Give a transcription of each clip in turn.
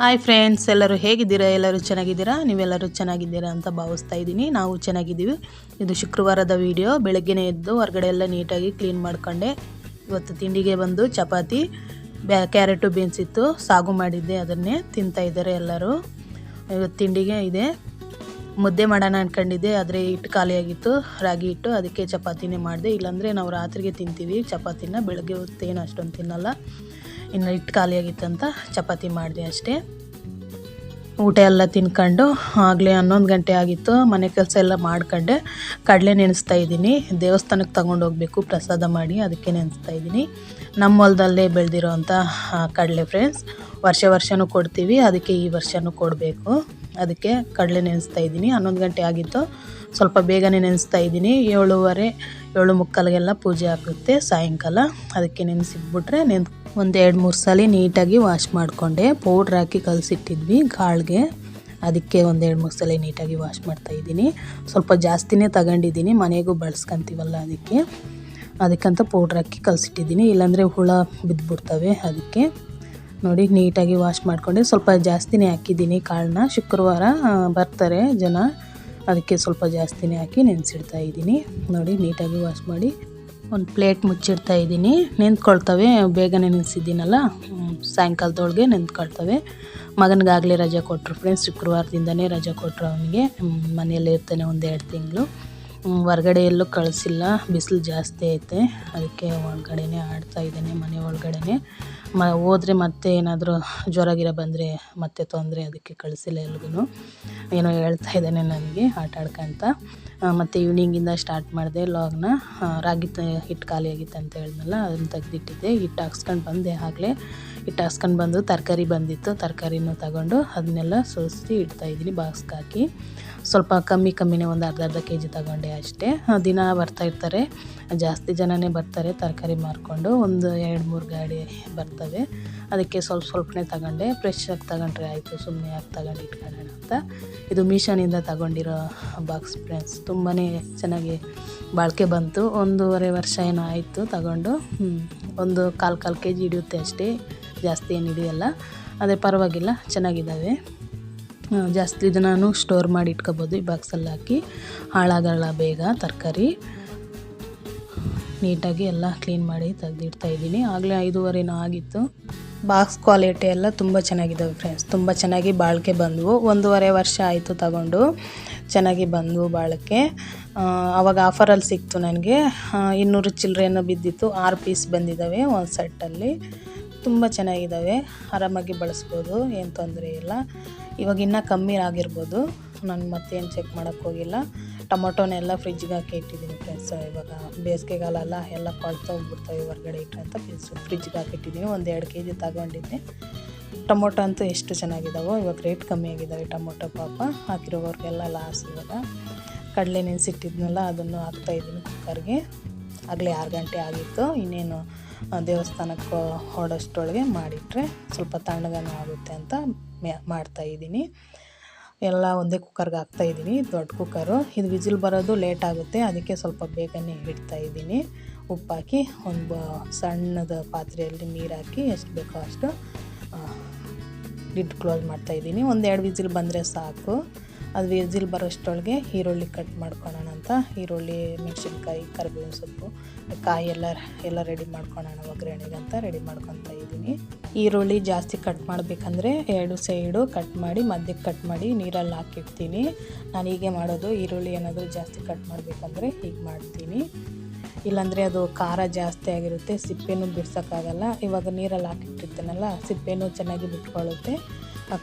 Hi friends ಎಲ್ಲರೂ ಹೇಗಿದ್ದೀರಾ? ಎಲ್ಲರೂ ಚೆನ್ನಾಗಿದ್ದೀರಾ? ನೀವೆಲ್ಲರೂ ಚೆನ್ನಾಗಿದ್ದೀರಾ ಅಂತ ಭಾವಿಸ್ತಾ ಇದ್ದೀನಿ. ನಾವು ಚೆನ್ನಾಗಿದ್ದೀವಿ. ಇದು ಶುಕ್ರವಾರದ ವಿಡಿಯೋ ಬೆಳಗ್ಗೆನೇ ಎದ್ದು ಹೊರಗಡೆ ಎಲ್ಲ ನೀಟಾಗಿ ಕ್ಲೀನ್ ಮಾಡ್ಕೊಂಡೆ. ಇವತ್ತು ತಿಂಡಿಗೆ ಬಂದು ಚಪಾತಿ, ಬ್ಯಾ ಕ್ಯಾರೆಟು ಬೀನ್ಸ್ ಇತ್ತು. ಸಾಗು ಮಾಡಿದ್ದೆ, ಅದನ್ನೇ ತಿಂತಾ ಇದ್ದಾರೆ ಎಲ್ಲರೂ. ಇವತ್ತು ತಿಂಡಿಗೆ ಇದೆ. ಮುದ್ದೆ ಮಾಡೋಣ ಅಂದ್ಕೊಂಡಿದ್ದೆ ಆದರೆ ಹಿಟ್ಟು ಖಾಲಿಯಾಗಿತ್ತು ರಾಗಿ ಹಿಟ್ಟು, ಅದಕ್ಕೆ ಚಪಾತಿನೇ ಮಾಡಿದೆ. ಇಲ್ಲಾಂದರೆ ನಾವು ರಾತ್ರಿಗೆ ತಿಂತೀವಿ. ಚಪಾತಿನ ಬೆಳಗ್ಗೆ ಹೊತ್ತೇನು ಅಷ್ಟೊಂದು ತಿನ್ನಲ್ಲ. ಇನ್ನು ಹಿಟ್ಟು ಖಾಲಿಯಾಗಿತ್ತಂತ ಚಪಾತಿ ಮಾಡಿದೆ ಅಷ್ಟೇ. ಊಟ ಎಲ್ಲ ತಿನ್ಕೊಂಡು ಆಗಲೇ ಹನ್ನೊಂದು ಗಂಟೆ ಆಗಿತ್ತು, ಮನೆ ಕೆಲಸ ಎಲ್ಲ ಮಾಡ್ಕೊಂಡೆ. ಕಡಲೆ ನೆನೆಸ್ತಾ ಇದ್ದೀನಿ. ದೇವಸ್ಥಾನಕ್ಕೆ ತಗೊಂಡು ಹೋಗಬೇಕು, ಪ್ರಸಾದ ಮಾಡಿ ಅದಕ್ಕೆ ನೆನೆಸ್ತಾ ಇದ್ದೀನಿ. ನಮ್ಮ ಹೊಲದಲ್ಲೇ ಬೆಳೆದಿರೋ ಅಂಥ ಕಡಲೆ ಫ್ರೆಂಡ್ಸ್ ವರ್ಷ ವರ್ಷವೂ ಕೊಡ್ತೀವಿ, ಅದಕ್ಕೆ ಈ ವರ್ಷವೂ ಕೊಡಬೇಕು. ಅದಕ್ಕೆ ಕಡಲೆ ನೆನೆಸ್ತಾ ಇದ್ದೀನಿ. ಹನ್ನೊಂದು ಗಂಟೆ ಆಗಿತ್ತು, ಸ್ವಲ್ಪ ಬೇಗನೆ ನೆನೆಸ್ತಾ ಇದ್ದೀನಿ. ಏಳುವರೆ, ಏಳು ಮುಕ್ಕಾಲಿಗೆಲ್ಲ ಪೂಜೆ ಆಗುತ್ತೆ, ಸಾಯಂಕಾಲ. ಅದಕ್ಕೆ ನೆನೆಸಿಟ್ಬಿಟ್ರೆ ನೆನ್ ಒಂದು ಎರಡು ಮೂರು ಸಲ ನೀಟಾಗಿ ವಾಶ್ ಮಾಡಿಕೊಂಡೆ. ಪೌಡ್ರ್ ಹಾಕಿ ಕಲಸಿಟ್ಟಿದ್ವಿ ಕಾಳಿಗೆ ಅದಕ್ಕೆ ಒಂದು ಎರಡು ಮೂರು ಸಲ ನೀಟಾಗಿ ವಾಶ್ ಮಾಡ್ತಾ ಇದ್ದೀನಿ. ಸ್ವಲ್ಪ ಜಾಸ್ತಿನೇ ತಗೊಂಡಿದ್ದೀನಿ, ಮನೆಗೂ ಬಳಸ್ಕೊಂತೀವಲ್ಲ ಅದಕ್ಕೆ. ಅದಕ್ಕಂತ ಪೌಡ್ರ್ ಹಾಕಿ ಕಲಸಿಟ್ಟಿದ್ದೀನಿ. ಇಲ್ಲಾಂದರೆ ಹುಳ ಬಿದ್ದುಬಿಡ್ತವೆ ಅದಕ್ಕೆ. ನೋಡಿ, ನೀಟಾಗಿ ವಾಶ್ ಮಾಡಿಕೊಂಡೆ. ಸ್ವಲ್ಪ ಜಾಸ್ತಿನೇ ಹಾಕಿದ್ದೀನಿ ಕಾಳನ್ನ. ಶುಕ್ರವಾರ ಬರ್ತಾರೆ ಜನ. ಅದಕ್ಕೆ ಸ್ವಲ್ಪ ಜಾಸ್ತಿನೇ ಹಾಕಿ ನೆನೆಸಿಡ್ತಾ ಇದ್ದೀನಿ. ನೋಡಿ, ನೀಟಾಗಿ ವಾಶ್ ಮಾಡಿ. ಒಂದು ಪ್ಲೇಟ್ ಮುಚ್ಚಿಡ್ತಾ ಇದ್ದೀನಿ. ನಿಂತ್ಕೊಳ್ತವೆ ಬೇಗನೆ ನಿಲ್ಸಿದ್ದೀನಲ್ಲ? ಹ್ಮ್, ಸಾಯಂಕಾಲದೊಳಗೆ ನಿಂತ್ಕೊಳ್ತವೆ. ಮಗನಿಗಾಗಲೇ ರಜೆ ಕೊಟ್ಟರು ಫ್ರೆಂಡ್ಸ್ ಶುಕ್ರವಾರದಿಂದನೇ ರಜೆ ಕೊಟ್ಟರು ಅವನಿಗೆ. ಮನೆಯಲ್ಲೇ ಇರ್ತಾನೆ ಒಂದು ಎರಡು ತಿಂಗಳು ಹೊರಗಡೆ ಎಲ್ಲೂ ಕಳಿಸಿಲ್ಲ ಬಿಸಿಲು ಜಾಸ್ತಿ ಐತೆ. ಅದಕ್ಕೆ ಒಳಗಡೆನೇ ಆಡ್ತಾ ಇದ್ದಾನೆ ಮನೆ ಒಳಗಡೆನೆ. ಮ, ಹೋದ್ರೆ ಮತ್ತೆ ಏನಾದರೂ ಜ್ವರ ಗಿರ ಬಂದರೆ ಮತ್ತೆ ತೊಂದರೆ ಅದಕ್ಕೆ ಕಳಿಸಿಲ್ಲ ಎಲ್ಗೂ ಏನೋ ಹೇಳ್ತಾ ಇದ್ದಾನೆ ನನಗೆ ಆಟ ಆಡ್ಕೊಂತ. ಮತ್ತು ಈವ್ನಿಂಗಿಂದ ಸ್ಟಾರ್ಟ್ ಮಾಡಿದೆ ಲಾಗ್ನ ರಾಗಿ ತ ಹಿಟ್ಟು ಖಾಲಿಯಾಗಿತ್ತು ಅಂತ ಹೇಳಿದ್ನಲ್ಲ, ಅದನ್ನು ತೆಗೆದಿಟ್ಟಿದ್ದೆ. ಹಿಟ್ಟು ಹಾಕ್ಸ್ಕೊಂಡು ಬಂದೆ ಆಗಲೇ. ಹಿಟ್ಟು ಹಾಸ್ಕೊಂಡು ಬಂದು ತರಕಾರಿ ಬಂದಿತ್ತು, ತರಕಾರಿನೂ ತಗೊಂಡು ಅದನ್ನೆಲ್ಲ ಸೋಸಿ ಇಡ್ತಾಯಿದ್ದೀನಿ ಬಾಕ್ಸ್ಗೆ ಹಾಕಿ. ಸ್ವಲ್ಪ ಕಮ್ಮಿ ಕಮ್ಮಿನೇ ಒಂದು ಅರ್ಧ ಅರ್ಧ ಕೆ ಜಿ ತಗೊಂಡೆ ಅಷ್ಟೇ. ದಿನ ಬರ್ತಾ ಇರ್ತಾರೆ. ಜಾಸ್ತಿ ಜನನೇ ಬರ್ತಾರೆ ತರಕಾರಿ ಮಾರ್ಕೊಂಡು. ಒಂದು ಎರಡು ಮೂರು ಗಾಡಿ ಬರ್ತವೆ. ಅದಕ್ಕೆ ಸ್ವಲ್ಪ ಸ್ವಲ್ಪನೇ ತಗೊಂಡೆ. ಫ್ರೆಶ್ ಆಗಿ ತಗೊಂಡ್ರೆ ಆಯಿತು ಸುಮ್ಮನೆ ಯಾಕೆ ತಗೊಂಡು ಇಟ್ಕೊಳ್ಳೋಣ ಅಂತ. ಇದು ಮಿಷನಿಂದ ತಗೊಂಡಿರೋ ಬಾಕ್ಸ್ ಫ್ರೆಂಡ್ಸ್. ತುಂಬಾ ಚೆನ್ನಾಗಿ ಬಾಳಿಕೆ ಬಂತು. ಒಂದೂವರೆ ವರ್ಷ ಏನೋ ಆಯಿತು ತಗೊಂಡು. ಒಂದು ಕಾಲು ಕಾಲು ಕೆ ಜಿ ಹಿಡಿಯುತ್ತೆ ಅಷ್ಟೇ. ಜಾಸ್ತಿ ಏನು ಹಿಡಿಯಲ್ಲ, ಅದೇ ಪರವಾಗಿಲ್ಲ, ಚೆನ್ನಾಗಿದ್ದಾವೆ. ಜಾಸ್ತಿ ಇದನ್ನು ಸ್ಟೋರ್ ಮಾಡಿ ಇಟ್ಕೋಬೋದು. ಈ ಬಾಕ್ಸಲ್ಲಿ ಹಾಕಿ ಹಾಳಾಗಲ್ಲ ಬೇಗ ತರಕಾರಿ. ನೀಟಾಗಿ ಎಲ್ಲ ಕ್ಲೀನ್ ಮಾಡಿ ತೆಗೆದಿಡ್ತಾ ಇದ್ದೀನಿ. ಆಗಲೇ ಐದೂವರೆನೂ ಆಗಿತ್ತು. ಬಾಕ್ಸ್ ಕ್ವಾಲಿಟಿ ಎಲ್ಲ ತುಂಬ ಚೆನ್ನಾಗಿದ್ದಾವೆ ಫ್ರೆಂಡ್ಸ್ ತುಂಬ ಚೆನ್ನಾಗಿ ಬಾಳಿಕೆ ಬಂದವು. ಒಂದೂವರೆ ವರ್ಷ ಆಯಿತು ತಗೊಂಡು ಚೆನ್ನಾಗಿ ಬಂದವು ಬಾಳಿಕೆ. ಆವಾಗ ಆಫರಲ್ಲಿ ಸಿಕ್ತು ನನಗೆ. ಇನ್ನೂರು ಚಿಲ್ಲರೆನೋ ಬಿದ್ದಿತ್ತು. ಆರು ಪೀಸ್ ಬಂದಿದ್ದಾವೆ, ಒಂದು ಸೆಟ್ಟಲ್ಲಿ ತುಂಬ ಚೆನ್ನಾಗಿದ್ದಾವೆ, ಆರಾಮಾಗಿ ಬಳಸ್ಬೋದು, ಏನು ತೊಂದರೆ ಇಲ್ಲ. ಇವಾಗ ಇನ್ನೂ ಕಮ್ಮಿ ಆಗಿರ್ಬೋದು, ನಾನು ಮತ್ತೇನು ಚೆಕ್ ಮಾಡೋಕ್ಕೆ ಹೋಗಿಲ್ಲ. ಟೊಮೊಟೊನೆಲ್ಲ ಫ್ರಿಜ್ಗೆ ಹಾಕಿ ಇಟ್ಟಿದ್ದೀನಿ ಫ್ರೆಂಡ್ಸ್ ಇವಾಗ ಬೇಸಿಗೆಗಾಲ ಎಲ್ಲ ಕೊಳ್ತೋಗ್ಬಿಡ್ತವೆ ಹೊರಗಡೆ ಇಟ್ಟರೆ ಅಂತ ಫ್ರಿಜ್ ಫ್ರಿಜ್ಗೆ ಹಾಕಿಟ್ಟಿದ್ದೀನಿ ಒಂದು ಎರಡು ಕೆ ಜಿ ತಗೊಂಡಿದ್ದೆ. ಟೊಮೊಟೊ ಅಂತೂ ಎಷ್ಟು ಚೆನ್ನಾಗಿದ್ದಾವೋ ಇವಾಗ ರೇಟ್ ಕಮ್ಮಿ ಆಗಿದ್ದಾವೆ ಟೊಮೊಟೊ ಪಾಪ. ಹಾಕಿರೋವ್ರಿಗೆಲ್ಲ ಲಾಸ್ ಇವಾಗ. ಕಡಲೆ ನೆನೆಸಿಟ್ಟಿದ್ನಲ್ಲ, ಅದನ್ನು ಹಾಕ್ತಾಯಿದ್ದೀನಿ ಕುಕ್ಕರ್ಗೆ ಆಗಲೇ ಆರು ಗಂಟೆ ಆಗಿತ್ತು, ಇನ್ನೇನು ದೇವಸ್ಥಾನಕ್ಕೆ ಹೊಡೋಷ್ಟೊಳಗೆ ಮಾಡಿಟ್ರೆ ಸ್ವಲ್ಪ ತಣ್ಣಗನೂ ಆಗುತ್ತೆ ಅಂತ ಮ್ಯಾ- ಮಾಡ್ತಾಯಿದ್ದೀನಿ ಎಲ್ಲ ಒಂದೇ ಕುಕ್ಕರ್ಗೆ ಹಾಕ್ತಾಯಿದ್ದೀನಿ ದೊಡ್ಡ ಕುಕ್ಕರು ಇದು ವಿಜಿಲ್ ಬರೋದು ಲೇಟ್ ಆಗುತ್ತೆ, ಅದಕ್ಕೆ ಸ್ವಲ್ಪ ಬೇಗನೆ ಇಡ್ತಾ ಇದ್ದೀನಿ. ಉಪ್ಪಾಕಿ ಒಂದು ಸಣ್ಣದ ಪಾತ್ರೆಯಲ್ಲಿ ನೀರು ಹಾಕಿ ಎಷ್ಟು ಬೇಕೋ ಅಷ್ಟು ಲಿಡ್ ಕ್ಲೋಸ್ ಮಾಡ್ತಾಯಿದ್ದೀನಿ ಒಂದೆರಡು ವಿಜಿಲ್ ಬಂದರೆ ಸಾಕು. ಅದು ವಿಸಿಲ್ ಬರೋಷ್ಟೊಳಗೆ ಈರುಳ್ಳಿ ಕಟ್ ಮಾಡ್ಕೊಳ್ಳೋಣ ಅಂತ. ಈರುಳ್ಳಿ, ಮೆಣಸಿನ್ಕಾಯಿ, ಕರಿಬೇವಿನ ಸೊಪ್ಪು, ಕಾಯಿ ಎಲ್ಲ ಎಲ್ಲ ರೆಡಿ ಮಾಡ್ಕೊಳ್ಳೋಣ ಒಗ್ಗರಣೆಗೆ ಅಂತ ರೆಡಿ ಮಾಡ್ಕೊತಾ ಇದ್ದೀನಿ. ಈರುಳ್ಳಿ ಜಾಸ್ತಿ ಕಟ್ ಮಾಡಬೇಕಂದ್ರೆ ಎರಡು ಸೈಡು ಕಟ್ ಮಾಡಿ, ಮಧ್ಯಕ್ಕೆ ಕಟ್ ಮಾಡಿ ನೀರಲ್ಲಿ ಹಾಕಿಡ್ತೀನಿ. ನಾನು ಹೀಗೆ ಮಾಡೋದು, ಈರುಳ್ಳಿ ಏನಾದರೂ ಜಾಸ್ತಿ ಕಟ್ ಮಾಡಬೇಕಂದ್ರೆ ಹೀಗೆ ಮಾಡ್ತೀನಿ. ಇಲ್ಲಾಂದರೆ ಅದು ಖಾರ ಜಾಸ್ತಿ ಆಗಿರುತ್ತೆ, ಸಿಪ್ಪೆನೂ ಬಿಡ್ಸೋಕ್ಕಾಗಲ್ಲ. ಇವಾಗ ನೀರಲ್ಲಿ ಹಾಕಿಟ್ಟಿರ್ತೀನಲ್ಲ, ಸಿಪ್ಪೆನೂ ಚೆನ್ನಾಗಿ ಬಿಟ್ಕೊಳ್ಳುತ್ತೆ.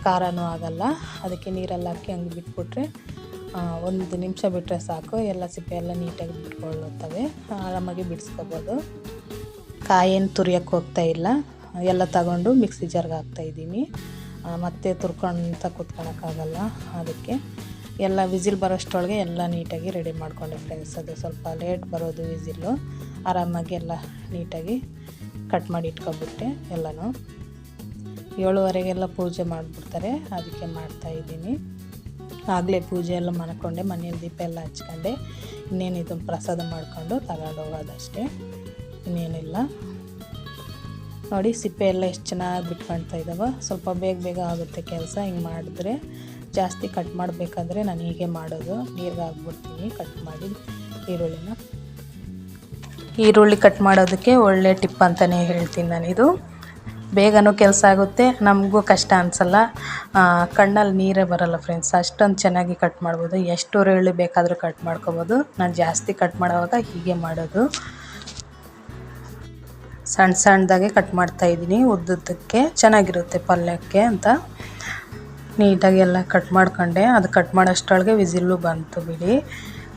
ಖಾರನೂ ಆಗಲ್ಲ. ಅದಕ್ಕೆ ನೀರಲ್ಲಿ ಹಾಕಿ ಹಂಗೆ ಬಿಟ್ಬಿಟ್ರೆ ಒಂದು ನಿಮಿಷ ಬಿಟ್ಟರೆ ಸಾಕು. ಎಲ್ಲ ಸಿಪ್ಪೆ ಎಲ್ಲ ನೀಟಾಗಿ ಬಿಟ್ಕೊಳ್ಳುತ್ತವೆ. ಆರಾಮಾಗಿ ಬಿಡಿಸ್ಕೋಬೋದು. ಕಾಯೇನು ತುರಿಯೋಕ್ಕೆ ಹೋಗ್ತಾ ಇಲ್ಲ. ಎಲ್ಲ ತಗೊಂಡು ಮಿಕ್ಸಿ ಜಾರ್ಗೆ ಹಾಕ್ತಾಯಿದ್ದೀನಿ ಮತ್ತೆ ತುರ್ಕೊಂತ ಕೂತ್ಕೊಳಕ್ಕಾಗಲ್ಲ. ಅದಕ್ಕೆ ಎಲ್ಲ ವಿಸಿಲ್ ಬರೋಷ್ಟೊಳಗೆ ಎಲ್ಲ ನೀಟಾಗಿ ರೆಡಿ ಮಾಡ್ಕೊಂಡೆ ಫ್ರೆಂಡ್ಸ್ ಅದು ಸ್ವಲ್ಪ ಲೇಟ್ ಬರೋದು ವಿಸಿಲ್ಲು ಆರಾಮಾಗಿ ಎಲ್ಲ ನೀಟಾಗಿ ಕಟ್ ಮಾಡಿ ಇಟ್ಕೊಬಿಟ್ಟೆ ಎಲ್ಲನೂ. ಏಳುವರೆಗೆಲ್ಲ ಪೂಜೆ ಮಾಡಿಬಿಡ್ತಾರೆ. ಅದಕ್ಕೆ ಮಾಡ್ತಾ ಇದ್ದೀನಿ. ಆಗಲೇ ಪೂಜೆ ಎಲ್ಲ ಮಾಡ್ಕೊಂಡೆ ಮನೇಲಿ ದೀಪ ಎಲ್ಲ ಹಚ್ಕೊಂಡೆ. ಇನ್ನೇನು ಇದು ಪ್ರಸಾದ ಮಾಡಿಕೊಂಡು ತಗೊಂಡು ಹೋಗೋದಷ್ಟೇ. ಇನ್ನೇನಿಲ್ಲ. ನೋಡಿ, ಸಿಪ್ಪೆ ಎಲ್ಲ ಎಷ್ಟು ಚೆನ್ನಾಗಿ ಬಿಟ್ಕೊಳ್ತಾ ಇದ್ದಾವೆ ಸ್ವಲ್ಪ ಬೇಗ ಬೇಗ ಆಗುತ್ತೆ ಕೆಲಸ. ಹಿಂಗೆ ಮಾಡಿದ್ರೆ ಜಾಸ್ತಿ ಕಟ್ ಮಾಡಬೇಕಾದ್ರೆ ನಾನು ಹೀಗೆ ಮಾಡೋದು. ನೀರಿಗೆ ಹಾಕ್ಬಿಡ್ತೀನಿ, ಕಟ್ ಮಾಡಿ ಈರುಳ್ಳಿನ. ಈರುಳ್ಳಿ ಕಟ್ ಮಾಡೋದಕ್ಕೆ ಒಳ್ಳೆ ಟಿಪ್ ಅಂತಲೇ ಹೇಳ್ತೀನಿ ನಾನಿದು. ಬೇಗನೂ ಕೆಲಸ ಆಗುತ್ತೆ. ನಮಗೂ ಕಷ್ಟ ಅನಿಸಲ್ಲ. ಕಣ್ಣಲ್ಲಿ ನೀರೇ ಬರಲ್ಲ ಫ್ರೆಂಡ್ಸ್ ಅಷ್ಟೊಂದು ಚೆನ್ನಾಗಿ ಕಟ್ ಮಾಡ್ಬೋದು. ಎಷ್ಟು ಈರುಳ್ಳಿ ಬೇಕಾದರೂ ಕಟ್ ಮಾಡ್ಕೊಬೋದು. ನಾನು ಜಾಸ್ತಿ ಕಟ್ ಮಾಡೋವಾಗ ಹೀಗೆ ಮಾಡೋದು. ಸಣ್ಣ ಸಣ್ಣದಾಗೆ ಕಟ್ ಮಾಡ್ತಾ ಇದ್ದೀನಿ ಉದ್ದುದ್ದಕ್ಕೆ. ಚೆನ್ನಾಗಿರುತ್ತೆ ಪಲ್ಯಕ್ಕೆ ಅಂತ. ನೀಟಾಗಿ ಎಲ್ಲ ಕಟ್ ಮಾಡ್ಕೊಂಡೆ. ಅದು ಕಟ್ ಮಾಡೋಷ್ಟರೊಳಗೆ ವಿಸಿಲ್ಲು ಬಂತು ಬಿಡಿ.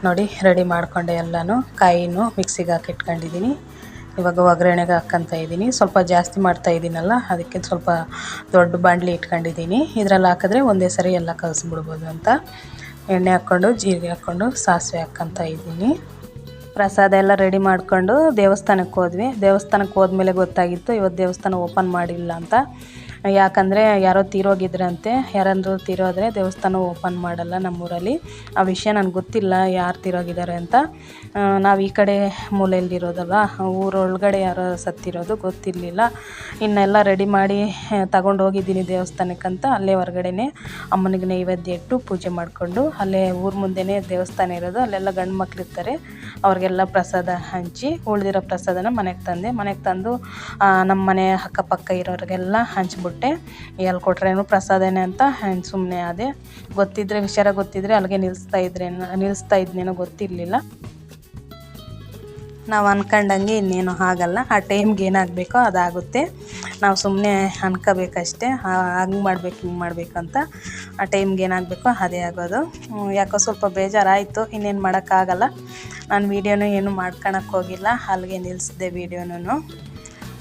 ನೋಡಿ ರೆಡಿ ಮಾಡ್ಕೊಂಡೆ ಎಲ್ಲನೂ. ಕಾಯಿನೂ ಮಿಕ್ಸಿಗೆ ಹಾಕಿ ಇಟ್ಕೊಂಡಿದ್ದೀನಿ ಇವಾಗ ಒಗ್ಗರಣೆಗೆ ಹಾಕ್ಕೊಂತ ಇದ್ದೀನಿ. ಸ್ವಲ್ಪ ಜಾಸ್ತಿ ಮಾಡ್ತಾ ಇದ್ದೀನಲ್ಲ, ಅದಕ್ಕೆ ಸ್ವಲ್ಪ ದೊಡ್ಡ ಬಾಂಡ್ಲಿ ಇಟ್ಕೊಂಡಿದ್ದೀನಿ. ಇದ್ರಲ್ಲಿ ಹಾಕಿದ್ರೆ ಒಂದೇ ಸರಿ ಎಲ್ಲ ಕಲಸ್ಬಿಡ್ಬೋದು ಅಂತ. ಎಣ್ಣೆ ಹಾಕ್ಕೊಂಡು, ಜೀರಿಗೆ ಹಾಕ್ಕೊಂಡು, ಸಾಸಿವೆ ಹಾಕ್ಕಂತ ಇದ್ದೀನಿ. ಪ್ರಸಾದ ಎಲ್ಲ ರೆಡಿ ಮಾಡಿಕೊಂಡು ದೇವಸ್ಥಾನಕ್ಕೆ ಹೋದ್ವಿ. ದೇವಸ್ಥಾನಕ್ಕೆ ಹೋದ್ಮೇಲೆ ಗೊತ್ತಾಗಿತ್ತು, ಇವತ್ತು ದೇವಸ್ಥಾನ ಓಪನ್ ಮಾಡಿಲ್ಲ ಅಂತ. ಯಾಕಂದರೆ ಯಾರೋ ತೀರೋಗಿದ್ರಂತೆ, ಯಾರಂದ್ರೂ ತೀರೋದ್ರೆ ದೇವಸ್ಥಾನ ಓಪನ್ ಮಾಡಲ್ಲ ನಮ್ಮೂರಲ್ಲಿ. ಆ ವಿಷಯ ನನಗೆ ಗೊತ್ತಿಲ್ಲ ಯಾರು ತೀರೋಗಿದ್ದಾರೆ ಅಂತ. ನಾವು ಈ ಕಡೆ ಮೂಲೆಯಲ್ಲಿರೋದಲ್ಲ ಊರೊಳಗಡೆ ಯಾರೋ ಸತ್ತಿರೋದು ಗೊತ್ತಿರಲಿಲ್ಲ. ಇನ್ನೆಲ್ಲ ರೆಡಿ ಮಾಡಿ ತಗೊಂಡು ಹೋಗಿದ್ದೀನಿ ದೇವಸ್ಥಾನಕ್ಕಂತ. ಅಲ್ಲೇ ಹೊರಗಡೆನೆ ಅಮ್ಮನಿಗೆ ನೈವೇದ್ಯ ಇಟ್ಟು ಪೂಜೆ ಮಾಡಿಕೊಂಡು, ಅಲ್ಲೇ ಊರ ಮುಂದೆನೇ ದೇವಸ್ಥಾನ ಇರೋದು. ಅಲ್ಲೆಲ್ಲ ಗಂಡು ಮಕ್ಳು ಇರ್ತಾರೆ. ಅವ್ರಿಗೆಲ್ಲ ಪ್ರಸಾದ ಹಂಚಿ, ಉಳಿದಿರೋ ಪ್ರಸಾದನ ಮನೆಗೆ ತಂದೆ. ಮನೆಗೆ ತಂದು ನಮ್ಮ ಮನೆ ಅಕ್ಕಪಕ್ಕ ಇರೋರಿಗೆಲ್ಲ ಹಂಚ್ಬಿಟ್ಟೆ ಎಲ್ಲಿ ಕೊಟ್ರೇನು ಪ್ರಸಾದನೇ ಅಂತ ಸುಮ್ಮನೆ ಅದೇ ಗೊತ್ತಿದ್ದರೆ ವಿಚಾರ ಗೊತ್ತಿದ್ದರೆ ಅಲ್ಲಿಗೆ ನಿಲ್ಲಿಸ್ತಾ ಇದ್ರೆ ನಿಲ್ಲಿಸ್ತಾ ಇದ್ನೇನೋ ಗೊತ್ತಿರಲಿಲ್ಲ. ನಾವು ಅಂದ್ಕೊಂಡಂಗೆ ಇನ್ನೇನು ಆಗಲ್ಲ. ಆ ಟೈಮ್ಗೆ ಏನಾಗಬೇಕೋ ಅದಾಗುತ್ತೆ. ನಾವು ಸುಮ್ಮನೆ ಅನ್ಕೋಬೇಕಷ್ಟೇ. ಹಂಗೆ ಮಾಡ್ಬೇಕು, ಹಿಂಗೆ ಮಾಡ್ಬೇಕಂತ ಆ ಟೈಮ್ಗೆ ಏನಾಗಬೇಕೋ ಅದೇ ಆಗೋದು. ಯಾಕೋ ಸ್ವಲ್ಪ ಬೇಜಾರಾಯಿತು. ಇನ್ನೇನು ಮಾಡೋಕ್ಕಾಗಲ್ಲ. ನಾನು ವೀಡಿಯೋನು ಏನು ಮಾಡ್ಕೊಳಕ್ಕೆ ಹೋಗಿಲ್ಲ. ಅಲ್ಲಿಗೆ ನಿಲ್ಲಿಸಿದೆ ವೀಡಿಯೋನು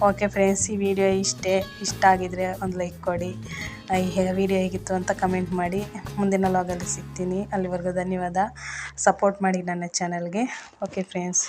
ಓಕೆ ಫ್ರೆಂಡ್ಸ್ ಈ ವಿಡಿಯೋ ಇಷ್ಟೇ, ಇಷ್ಟ ಆಗಿದರೆ ಒಂದು ಲೈಕ್ ಕೊಡಿ. ಈ ವಿಡಿಯೋ ಹೇಗಿತ್ತು ಅಂತ ಕಮೆಂಟ್ ಮಾಡಿ. ಮುಂದಿನ ಲಾಗಲ್ಲಿ ಸಿಗ್ತೀನಿ. ಅಲ್ಲಿವರೆಗೂ ಧನ್ಯವಾದ. ಸಪೋರ್ಟ್ ಮಾಡಿ ನನ್ನ ಚಾನಲ್ಗೆ ಓಕೆ ಫ್ರೆಂಡ್ಸ್